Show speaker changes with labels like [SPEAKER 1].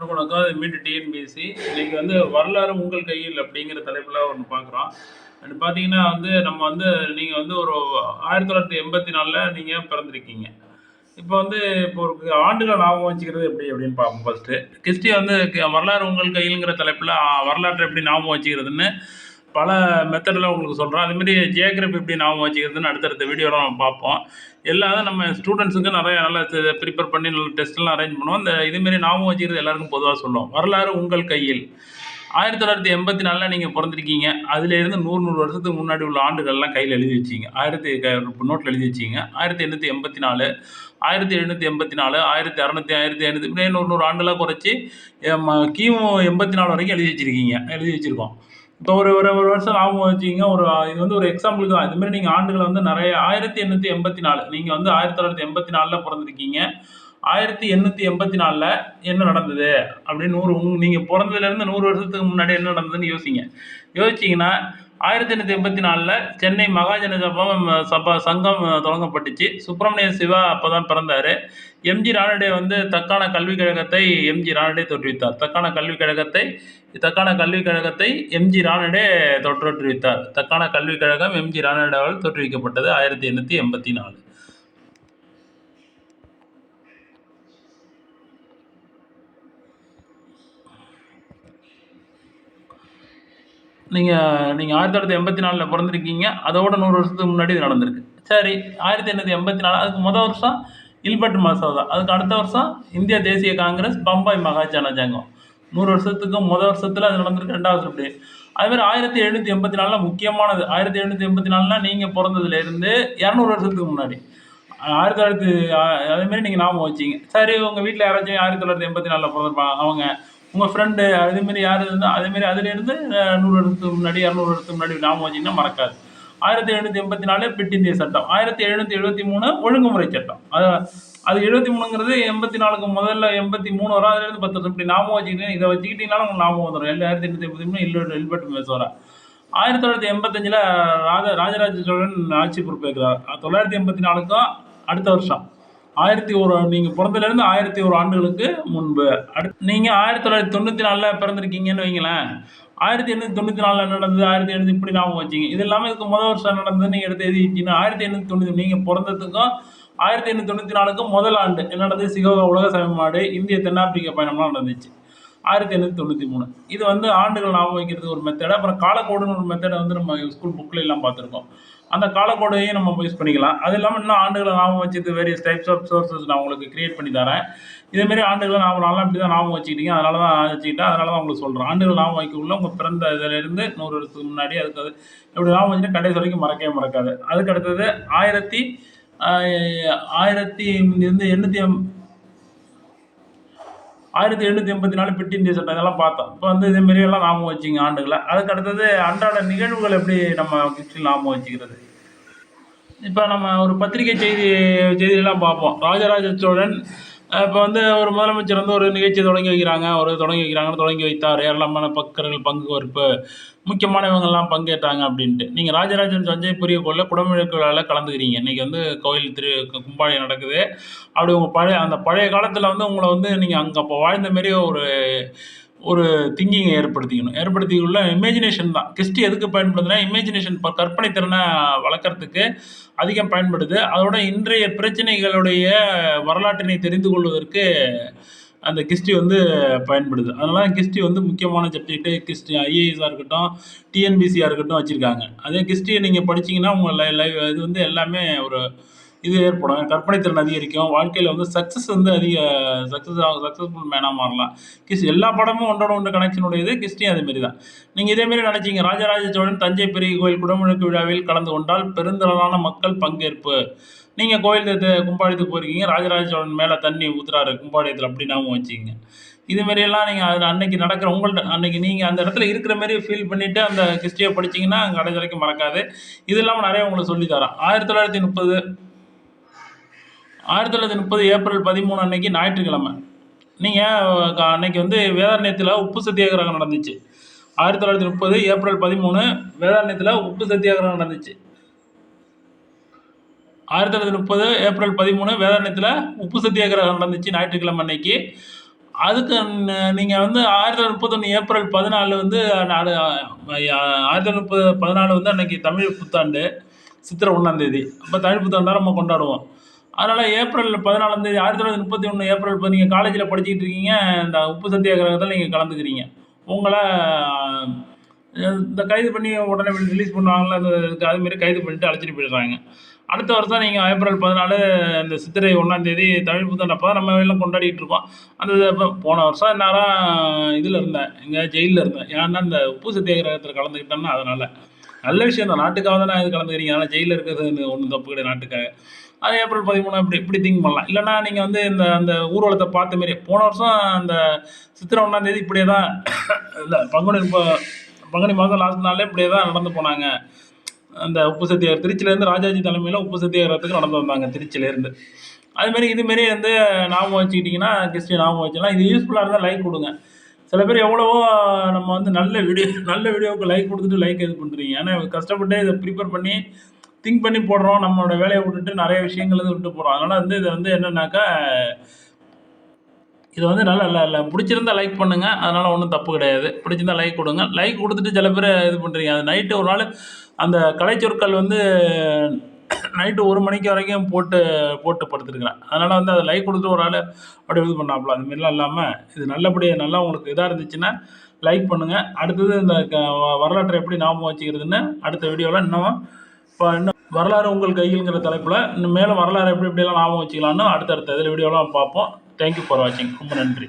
[SPEAKER 1] வணக்கம் அது மீட்டு டிஎன்பிஎஸ்சி இன்னைக்கு வந்து வரலாறு உங்கள் கையில் அப்படிங்கிற தலைப்பில் ஒன்று பார்க்குறோம். அண்ட் பார்த்தீங்கன்னா வந்து நம்ம வந்து நீங்கள் வந்து ஒரு ஆயிரத்தி தொள்ளாயிரத்தி எண்பத்தி நாலில் நீங்கள் பிறந்திருக்கீங்க. இப்போ வந்து இப்போ ஒரு ஆண்டுகள் ஞாபகம் வச்சுக்கிறது எப்படி அப்படின்னு பார்ப்போம் ஃபஸ்ட்டு கிறிஸ்டி வந்து வரலாறு உங்கள் கையிலுங்கிற தலைப்பில் வரலாற்றை எப்படி ஞாபகம் வச்சுக்கிறதுன்னு பல மெத்தடில் உங்களுக்கு சொல்கிறோம் அதுமாரி ஜியாகிரபி எப்படி ஞாபகம் வச்சுக்கிறதுன்னு அடுத்தடுத்த வீடியோவில் நம்ம பார்ப்போம். எல்லாரும் நம்ம ஸ்டூடெண்ட்ஸுக்கு நிறைய நல்லா ப்ரிப்பேர் பண்ணி நல்ல டெஸ்ட்லாம் அரேஞ்ச் பண்ணுவோம். இந்த இதுமாரி ஞாபகம் வச்சுக்கிறது எல்லாருக்கும் பொதுவாக சொல்லுவோம். வரலாறு உங்கள் கையில். ஆயிரத்தி தொள்ளாயிரத்தி எண்பத்தி நாலில் நீங்கள் பிறந்திருக்கீங்க. அதுலேருந்து நூறு நூறு வருஷத்துக்கு முன்னாடி உள்ள ஆண்டுகள்லாம் கையில் எழுதி வச்சிங்க. ஆயிரத்தி நோட்டில் எழுதி வச்சிங்க. ஆயிரத்தி எண்ணூற்றி எண்பத்தி நாலு ஆயிரத்தி எழுநூற்றி எண்பத்தி நாலு ஆயிரத்தி அறநூற்றி ஆயிரத்தி ஐநூற்றி நூறு நூறு ஆண்டுலாம் குறைச்சி கிமு எண்பத்தி நாலு வரைக்கும் எழுதி வச்சுருக்கீங்க. எழுதி வச்சுருக்கோம். இப்போ ஒரு ஒரு ஒரு வருஷம் லாபம் வச்சுக்கிங்க ஒரு இது வந்து ஒரு எக்ஸாம்பிளுக்கு தான். இதுமாரி நீங்கள் ஆண்டுகளை வந்து நிறைய ஆயிரத்தி எண்ணூற்றி எண்பத்தி நாலு நீங்கள் வந்து ஆயிரத்தி தொள்ளாயிரத்தி எண்பத்தி நாலில் பிறந்திருக்கீங்க. ஆயிரத்தி எண்ணூற்றி எண்பத்தி நாலில் என்ன நடந்தது? அப்படின்னு நூறு உங் நீங்கள் பிறந்ததுலேருந்து நூறு வருஷத்துக்கு முன்னாடி என்ன நடந்ததுன்னு யோசிங்க. யோசிச்சிங்கன்னா ஆயிரத்தி எண்ணூற்றி எண்பத்தி நாலில் சென்னை மகாஜன சபா சபா சங்கம் தொடங்கப்பட்டுச்சு. சுப்பிரமணிய சிவா அப்போ தான் பிறந்தார் எம்ஜி ராணடே வந்து தக்கான கல்விக் கழகத்தை எம்ஜி ராணடே தோற்றுவித்தார். தக்கான கல்விக் கழகத்தை தக்கான கல்விக் கழகத்தை எம்ஜி ராணடே தோற்றுவித்தார். தக்கான கல்விக் கழகம் எம்ஜி ராணடேவால் தோற்றுவிக்கப்பட்டது ஆயிரத்தி எண்ணூற்றி எண்பத்தி நாலு. நீங்கள் நீங்கள் ஆயிரத்தி தொள்ளாயிரத்தி எண்பத்தி நாலில் பிறந்திருக்கீங்க. அதோட நூறு வருஷத்துக்கு முன்னாடி இது நடந்திருக்கு. சரி ஆயிரத்தி எண்ணூற்றி எண்பத்தி நாலு அதுக்கு முதல் வருஷம் இல்பர்ட் மசோதா. அதுக்கு அடுத்த வருஷம் இந்திய தேசிய காங்கிரஸ் பம்பாய் மகாஜன சங்கம். நூறு வருஷத்துக்கு முதல் வருஷத்தில் அது நடந்திருக்கு ரெண்டாவது வருஷம் அதுமாதிரி ஆயிரத்தி எழுநூற்றி எண்பத்தி நாலில் முக்கியமானது ஆயிரத்தி எழுநூற்றி எண்பத்தி நாலுனா நீங்கள் பிறந்ததுலேருந்து இரநூறு வருஷத்துக்கு முன்னாடி. ஆயிரத்தி தொள்ளாயிரத்தி அதேமாரி நீங்கள் ஞாபகம் வச்சிங்க. சரி உங்கள் வீட்டில் யாராச்சும் ஆயிரத்தி தொள்ளாயிரத்தி எண்பத்தி நாலில் பிறந்திருப்பாங்க அவங்க உங்கள் ஃப்ரெண்டு அதேமாரி யார் இருந்தால் அதேமாரி அதுலேருந்து நூறு வருஷத்துக்கு முன்னாடி இரநூறு வருஷத்துக்கு முன்னாடி ஞாபகம் வச்சிங்கன்னா மறக்காது. ஆயிரத்தி எழுநூற்றி எண்பத்தி நாலு பிட் இந்திய சட்டம் ஆயிரத்தி எழுநூற்றி எழுபத்தி மூணு ஒழுங்குமுறை சட்டம். அது அது எழுபத்தி மூணுங்கிறது எண்பத்தி நாலுக்கு முதல்ல எண்பத்தி மூணு வரும் அதுலேருந்து பத்து வருஷம். இப்படி ஞாபகம் வச்சுக்கிட்டு இதை வச்சுக்கிட்டீங்கனாலும் உங்களுக்கு ஞாபகம் வந்துடும் எல்லா ஆயிரத்தி எண்ணூற்றி எண்பத்தி மூணு இல்லை எல்பர்ட் மேசோரா ஆயிரத்தி தொள்ளாயிரத்தி எண்பத்தஞ்சில் ராஜ ராஜராஜ சோழன் ஆட்சி பொறுப்பேற்கிறார். தொள்ளாயிரத்தி எண்பத்தி நாலுக்கும் அடுத்த வருஷம். ஆயிரத்தி ஒரு நீங்கள் பிறந்ததுலேருந்து ஆயிரத்தி ஒரு ஆண்டுகளுக்கு முன்பு. அடுத்து நீங்கள் ஆயிரத்தி தொள்ளாயிரத்தி தொண்ணூற்றி நாலில் பிறந்திருக்கீங்கன்னு வைங்களேன். ஆயிரத்தி எண்ணூற்றி தொண்ணூற்றி நாலில் நடந்தது ஆயிரத்தி எண்ணூற்றி இப்படி ஞாபகம் வச்சிங்க இது எல்லாமே இதுக்கு முதல் வருஷம் நடந்தது நீங்கள் எடுத்து எழுதிட்டீங்கன்னா ஆயிரத்தி எண்ணூற்றி தொண்ணூற்றி நீங்கள் பிறந்ததுக்கும் ஆயிரத்தி எண்ணூற்றி தொண்ணூற்றி நாலுக்கும் முதல் ஆண்டு. என்ன நடந்தது? சிகோ உலக சமயமாடு இந்திய தென்னாப்பிரிக்க பயணம்லாம் நடந்துச்சு. ஆயிரத்தி எண்ணூற்றி தொண்ணூற்றி மூணு. இது வந்து ஆண்டுகள் ஞாபகம் வைக்கிறதுக்கு ஒரு மெத்தட் அப்புறம் காலக்கோடுன்னு ஒரு மெத்தடை வந்து நம்ம ஸ்கூல் புக்கில் எல்லாம் பார்த்துருக்கோம். அந்த காலக்கோடையும் நம்ம யூஸ் பண்ணிக்கலாம். அது இல்லாமல் இன்னும் ஆண்டுகளை ஞாபகம் வச்சுட்டு வேரியஸ் டைப்ஸ் ஆஃப் சோர்சஸ் நான் உங்களுக்கு கிரியேட் பண்ணி தரேன். இதேமாரி ஆண்டுகளை ஞாபகம் நான்லாம் இப்படி தான் ஞாபகம் வச்சுக்கிட்டீங்க. அதனால தான் வச்சுக்கிட்டேன் அதனால தான் உங்களுக்கு சொல்கிறேன் ஆண்டுகள் ஞாபகம் வைக்கக்குள்ள உங்கள் பிறந்த இதிலிருந்து நூறு வருஷத்துக்கு முன்னாடி அதுக்கு அது இப்படி ஞாபகம் வச்சுட்டு கடைசி வரைக்கும் மறக்கவே மறக்காது. அதுக்கு அடுத்தது ஆயிரத்தி ஆயிரத்தி இருந்து எண்ணூற்றி ஆயிரத்தி எழுநூற்றி எண்பத்தி நாலு பிட் இந்திய சட்டம் இதெல்லாம் பார்த்தோம். இப்போ வந்து இதேமாரி எல்லாம் ஞாபகம் வச்சிங்க ஆண்டுகளை. அதுக்கு அடுத்தது அன்றாட நிகழ்வுகள் எப்படி நம்ம ஹிஸ்ட்ரியில் ஞாபகம் வச்சுக்கிறது? இப்போ நம்ம ஒரு பத்திரிகை செய்தி செய்தியெல்லாம் பார்ப்போம். ராஜராஜ சோழன் இப்போ வந்து ஒரு முதலமைச்சர் வந்து ஒரு நிகழ்ச்சியை தொடங்கி வைக்கிறாங்க. ஒரு தொடங்கி வைக்கிறாங்கன்னு தொடங்கி வைத்தார். ஏராளமான பக்கர்கள் பங்கு வகுப்பு முக்கியமானவங்கெல்லாம் பங்கேற்றாங்க அப்படின்ட்டு. நீங்கள் ராஜராஜன் தஞ்சை பெரிய கோயிலில் குடமுழுக்கு விழாவில் கலந்துக்கிறீங்க. இன்றைக்கி வந்து கோயில் திரு கும்பாளையம் நடக்குது. அப்படி உங்கள் பழைய அந்த பழைய காலத்தில் வந்து உங்களை வந்து நீங்கள் அங்கே அப்போ வாழ்ந்த மாரி ஒரு ஒரு திங்கிங்கை ஏற்படுத்திக்கணும். ஏற்படுத்திக்குள்ள இமேஜினேஷன் தான். கிறிஸ்டி எதுக்கு பயன்படுதுன்னா இமேஜினேஷன் இப்போ கற்பனை திறனை வளர்க்குறதுக்கு அதிகம் பயன்படுது. அதோட இன்றைய பிரச்சனைகளுடைய வரலாற்றினை தெரிந்து கொள்வதற்கு அந்த கிஸ்டி வந்து பயன்படுது. அதனால கிஸ்டி வந்து முக்கியமான சப்ஜெக்ட்டு கிஸ்டி ஐஏஎஸ்ஸாக இருக்கட்டும் டிஎன்பிசியாக இருக்கட்டும் வச்சுருக்காங்க. அதே கிஸ்டியை நீங்கள் படிச்சீங்கன்னா உங்கள் லை லைவ் இது வந்து எல்லாமே ஒரு இது ஏற்படும். கற்பனை திறன் அதிகரிக்கும். வாழ்க்கையில் வந்து சக்ஸஸ் வந்து அதிக சக்ஸஸ் ஆகும் சக்ஸஸ்ஃபுல் மேனாக மாறலாம். கிஸ் எல்லா படமும் ஒன்றோட ஒன்று கனெக்ஷனுடையது கிறிஸ்டியும் அதேமாரி தான் நீங்கள் இதேமாரி நினச்சிங்க. ராஜராஜ சோழன் தஞ்சை பெரிய கோயில் குடமுழுக்கு விழாவில் கலந்து கொண்டால் பெருந்திரளான மக்கள் பங்கேற்பு. நீங்கள் கோயில் கும்பாடியத்துக்கு போயிருக்கீங்க. ராஜராஜ சோழன் மேலே தண்ணி ஊத்துறாரு. கும்பாடியத்தில் அப்படி ஞாபகம் வச்சுக்கிங்க. இது மாதிரியெல்லாம் நீங்கள் அதில் அன்னைக்கு நடக்கிற உங்கள்கிட்ட அன்னைக்கு நீங்கள் அந்த இடத்துல இருக்கிற மாதிரி ஃபீல் பண்ணிவிட்டு அந்த கிறிஸ்டியை படிச்சீங்கன்னா கடைசி வரைக்கும் மறக்காது. இது இல்லாமல் நிறைய உங்களுக்கு சொல்லித் தரேன். ஆயிரத்தி தொள்ளாயிரத்தி முப்பது ஆயிரத்தி தொள்ளாயிரத்தி முப்பது ஏப்ரல் பதிமூணு அன்னைக்கு ஞாயிற்றுக்கிழமை. நீங்கள் அன்னைக்கு வந்து வேதாரண்யத்தில் உப்பு சத்தியாகிரகம் நடந்துச்சு. ஆயிரத்தி தொள்ளாயிரத்தி முப்பது ஏப்ரல் பதிமூணு வேதாரண்யத்தில் உப்பு சத்தியாகிரகம் நடந்துச்சு. ஆயிரத்தி தொள்ளாயிரத்தி முப்பது ஏப்ரல் பதிமூணு வேதாரண்யத்தில் உப்பு சத்தியாகிரகம் நடந்துச்சு ஞாயிற்றுக்கிழமை அன்னைக்கு. அதுக்கு நீங்கள் வந்து ஆயிரத்தி தொள்ளாயிரத்தி முப்பத்தொன்று ஏப்ரல் பதினாலு வந்து நாலு ஆயிரத்தி தொள்ளாயிரத்தி முப்பது பதினாலு வந்து அன்னைக்கு தமிழ் புத்தாண்டு சித்திரை ஒன்றாந்தேதி அப்போ தமிழ் புத்தாண்டு தான் நம்ம கொண்டாடுவோம். அதனால் ஏப்ரல் பதினாலாந்தேதி ஆயிரத்தி தொள்ளாயிரத்தி முப்பத்தி ஒன்று ஏப்ரல் இப்போ நீங்கள் காலேஜில் படிச்சுக்கிட்டு இருக்கீங்க இந்த உப்பு சத்தியாகிரகத்தில் நீங்கள் கலந்துக்கிறீங்க. உங்களை இந்த கைது பண்ணி உடனே ரிலீஸ் பண்ணுவாங்கள்ல அந்த இதுக்கு அதுமாரி கைது பண்ணிட்டு அழைச்சிட்டு போயிடுறாங்க. அடுத்த வருஷம் நீங்கள் ஏப்ரல் பதினாலு இந்த சித்திரை ஒன்றாந்தேதி தமிழ் புத்தாண்டு அப்போ தான் நம்ம எல்லாம் கொண்டாடிட்டு இருக்கோம். அந்த போன வருஷம் நேரம் இதில் இருந்தேன் இங்கே ஜெயிலில் இருந்தேன். ஏன்னா இந்த உப்பு சத்தியாகிரகத்தில் கலந்துக்கிட்டேன்னா அதனால். நல்ல விஷயம் தான் நாட்டுக்காக தானே இது கலந்துக்கிறீங்க. அதனால் ஜெயிலில் இருக்கிறது ஒன்றும் தப்பு கிடையாது நாட்டுக்காக. அது ஏப்ரல் பதிமூணு அப்படி இப்படி திங்க் பண்ணலாம். இல்லைன்னா நீங்கள் வந்து இந்த அந்த ஊர்வலத்தை பார்த்த மாரி போன வருஷம் அந்த சித்திரை ஒன்றாந்தேதி இப்படியே தான் இல்லை பங்குனி பங்குனி மாதம் லாஸ்ட் நாளே இப்படியே தான் நடந்து போனாங்க. அந்த உப்பு சத்தியாகிற திருச்சியிலேருந்து ராஜாஜி தலைமையில் உப்பு சத்தியாகிறதுக்கு நடந்து வந்தாங்க திருச்சியிலேருந்து. அதுமாரி இதுமாரி வந்து ஞாபகம் வச்சுக்கிட்டிங்கன்னா கிறிஸ்டி ஞாபகம் வச்சுக்கலாம். இது யூஸ்ஃபுல்லாக இருந்தால் லைக் கொடுங்க. சில பேர் எவ்வளவோ நம்ம வந்து நல்ல வீடியோ நல்ல வீடியோவுக்கு லைக் கொடுத்துட்டு லைக் இது பண்ணுறீங்க ஏன்னா கஷ்டப்பட்டு இதை ப்ரிப்பேர் பண்ணி திங்க் பண்ணி போடுறோம் நம்மளோட வேலையை விட்டுட்டு நிறைய விஷயங்கள் வந்து விட்டு போகிறோம் அதனால் வந்து இதை வந்து என்னன்னாக்கா இது வந்து நல்லா இல்லை இல்லை. பிடிச்சிருந்தா லைக் பண்ணுங்கள் அதனால் ஒன்றும் தப்பு கிடையாது. பிடிச்சிருந்தா லைக் கொடுங்க. லைக் கொடுத்துட்டு சில பேர் இது பண்ணுறீங்க அது நைட்டு ஒரு நாள் அந்த கலைச்சொற்கள் வந்து நைட்டு ஒரு மணிக்கு வரைக்கும் போட்டு போட்டு படுத்துருக்குறேன். அதனால் வந்து அதை லைக் கொடுத்துட்டு ஒரு ஆள் அப்படி இது பண்ணாப்புல. அது மாதிரிலாம் இல்லாமல் இது நல்லபடியாக நல்லா உங்களுக்கு இதாக இருந்துச்சுன்னா லைக் பண்ணுங்கள் அடுத்தது இந்த க வரலாற்றை எப்படி ஞாபகம் வச்சுக்கிறதுன்னு அடுத்த வீடியோவில் இன்னும் இப்போ இன்னும் வரலாறு உங்கள் கையில்ங்கிற தலைப்பில் இன்னும் மேலும் வரலாறு எப்படி எப்படியெல்லாம் ஞாபகம் வச்சுக்கலான்னு அடுத்தடுத்த இதில் வீடியோலாம் பார்ப்போம். தேங்க்யூ ஃபார் வாட்சிங் ரொம்ப நன்றி.